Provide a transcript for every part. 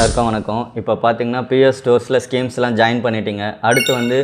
எல்லாருக்கும் வணக்கம். இப்போ பார்த்தீங்கன்னா பிஎஸ் ஸ்டோர்ஸில் ஸ்கீம்ஸ்லாம் ஜாயின் பண்ணிட்டீங்க. அடுத்து வந்து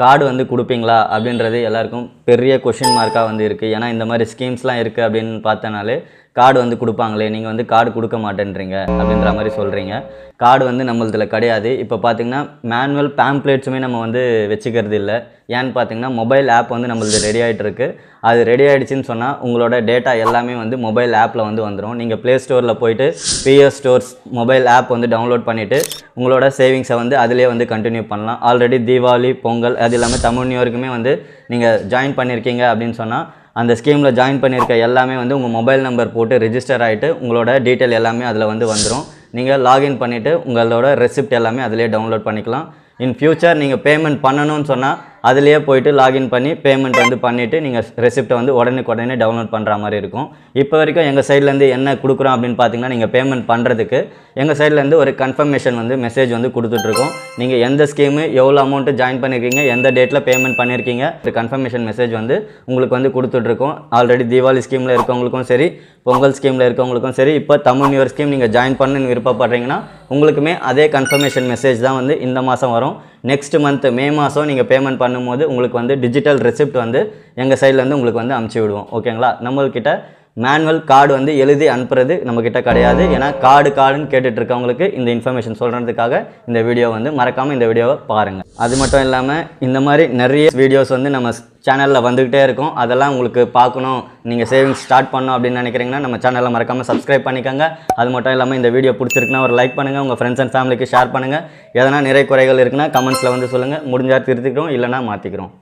கார்டு வந்து கொடுப்பீங்களா அப்படின்றது எல்லாருக்கும் பெரிய கொஷின் மார்க்காக வந்து இருக்குது ஏன்னா இந்த மாதிரி ஸ்கீம்ஸ்லாம் இருக்குது அப்படின்னு பார்த்தனாலே கார்டு வந்து கொடுப்பாங்களே நீங்கள் வந்து கார்டு கொடுக்க மாட்டேன்றீங்க அப்படின்ற மாதிரி சொல்கிறீங்க கார்டு வந்து நம்மளதில் கிடையாது. இப்போ பார்த்தீங்கன்னா மேனுவல் பேம்ப்ளேட்ஸுமே நம்ம வந்து வச்சுக்கிறது இல்லை. ஏன்னு பார்த்தீங்கன்னா மொபைல் ஆப் வந்து நம்மளது ரெடி ஆகிட்டுருக்கு அது ரெடி ஆகிடுச்சின்னு சொன்னால் உங்களோட டேட்டா எல்லாமே வந்து மொபைல் ஆப்பில் வந்து வந்துடும் நீங்கள் ப்ளே ஸ்டோரில் போயிட்டு P S stores mobile app வந்து டவுன்லோட் பண்ணிவிட்டு உங்களோட சேவிங்ஸை வந்து அதிலே வந்து கண்டினியூ பண்ணலாம். ஆல்ரெடி தீபாவளி பொங்கல் அது இல்லாமல் தமிழ் நியூயர்க்குமே வந்து நீங்கள் ஜாயின் பண்ணியிருக்கீங்க அப்படின்னு சொன்னால் அந்த ஸ்கீமில் ஜாயின் பண்ணியிருக்க எல்லாமே வந்து உங்கள் மொபைல் நம்பர் போட்டு ரிஜிஸ்டர் ஆகிட்டு உங்களோட டீட்டெயில் எல்லாமே அதில் வந்து வந்துடும் நீங்கள் லாகின் பண்ணிவிட்டு உங்களோட ரெசிப்ட் எல்லாமே அதிலே டவுன்லோட் பண்ணிக்கலாம். இன் ஃபியூச்சர் நீங்கள் பேமெண்ட் பண்ணணும்னு சொன்னால் அதிலேயே போயிட்டு லாகின் பண்ணி பேமெண்ட் வந்து பண்ணிவிட்டு நீங்கள் ரெசிப்ட்டை வந்து உடனே உடனே டவுன்லோட் பண்ணுற மாதிரி இருக்கும். இப்போ வரைக்கும் எங்கள் சைட்லேருந்து என்ன கொடுக்குறோம் அப்படின்னு பார்த்தீங்கன்னா நீங்கள் பேமெண்ட் பண்ணுறதுக்கு எங்கள் சைட்லேருந்து ஒரு கன்ஃபர்மேஷன் வந்து மெசேஜ் வந்து கொடுத்துட்ருக்கோம் நீங்கள் எந்த ஸ்கீமு எவ்வளோ அமௌண்ட்டு ஜாயின் பண்ணியிருக்கீங்க எந்த டேட்டில் பேமெண்ட் பண்ணியிருக்கீங்க ஒரு கன்ஃபர்மேஷன் மெசேஜ் வந்து உங்களுக்கு வந்து கொடுத்துட்ருக்கோம் ஆல்ரெடி தீபாவளி ஸ்கீமில் இருக்கவங்களுக்கும் சரி பொங்கல் ஸ்கீமில் இருக்கவங்களுக்கும் சரி இப்போ தமிழ் நியூர் ஸ்கீம் நீங்கள் ஜாயின் பண்ணுன்னு விருப்பப்படுறீங்கன்னா உங்களுக்குமே அதே கன்ஃபர்மேஷன் மெசேஜ் தான் வந்து இந்த மாதம் வரும். நெக்ஸ்ட் மந்த் மே மாதம் நீங்கள் பேமெண்ட் பண்ணும்போது உங்களுக்கு வந்து டிஜிட்டல் ரெசிப்ட் வந்து எங்கள் சைட்லேருந்து உங்களுக்கு வந்து அமுச்சு விடுவோம். ஓகேங்களா நம்மள்கிட்ட மேனுவல் கார்டு வந்து எழுதி அனுப்புறது நம்மக்கிட்ட கிடையாது. ஏன்னா கார்டு கார்டுன்னு கேட்டுட்டு இருக்கவங்களுக்கு இந்த இன்ஃபர்மேஷன் சொல்கிறதுக்காக இந்த வீடியோ வந்து மறக்காமல் இந்த வீடியோவை பாருங்கள் அது மட்டும் இல்லாமல் இந்த மாதிரி நிறைய வீடியோஸ் வந்து நம்ம சேனலில் வந்துக்கிட்டே இருக்கும். அதெல்லாம் உங்களுக்கு பார்க்கணும். நீங்கள் சேவிங்ஸ் ஸ்டார்ட் பண்ணணும் அப்படின்னு நினைக்கிறீங்கன்னா நம்ம சேனலில் மறக்காமல் சப்ஸ்கிரைப் பண்ணிக்கோங்க. அது மட்டும் இல்லாமல் இந்த வீடியோ பிடிச்சிருக்குன்னா ஒரு லைக் பண்ணுங்கள் உங்கள் ஃப்ரெண்ட்ஸ் அண்ட் ஃபேமிலிக்கு ஷேர் பண்ணுங்கள் எதனா நிறை குறைகள் இருக்குன்னா கமெண்ட்ஸில் வந்து சொல்லுங்கள் முடிஞ்சால் திருத்திக்கிறோம் இல்லைனா மாற்றிக்கிறோம்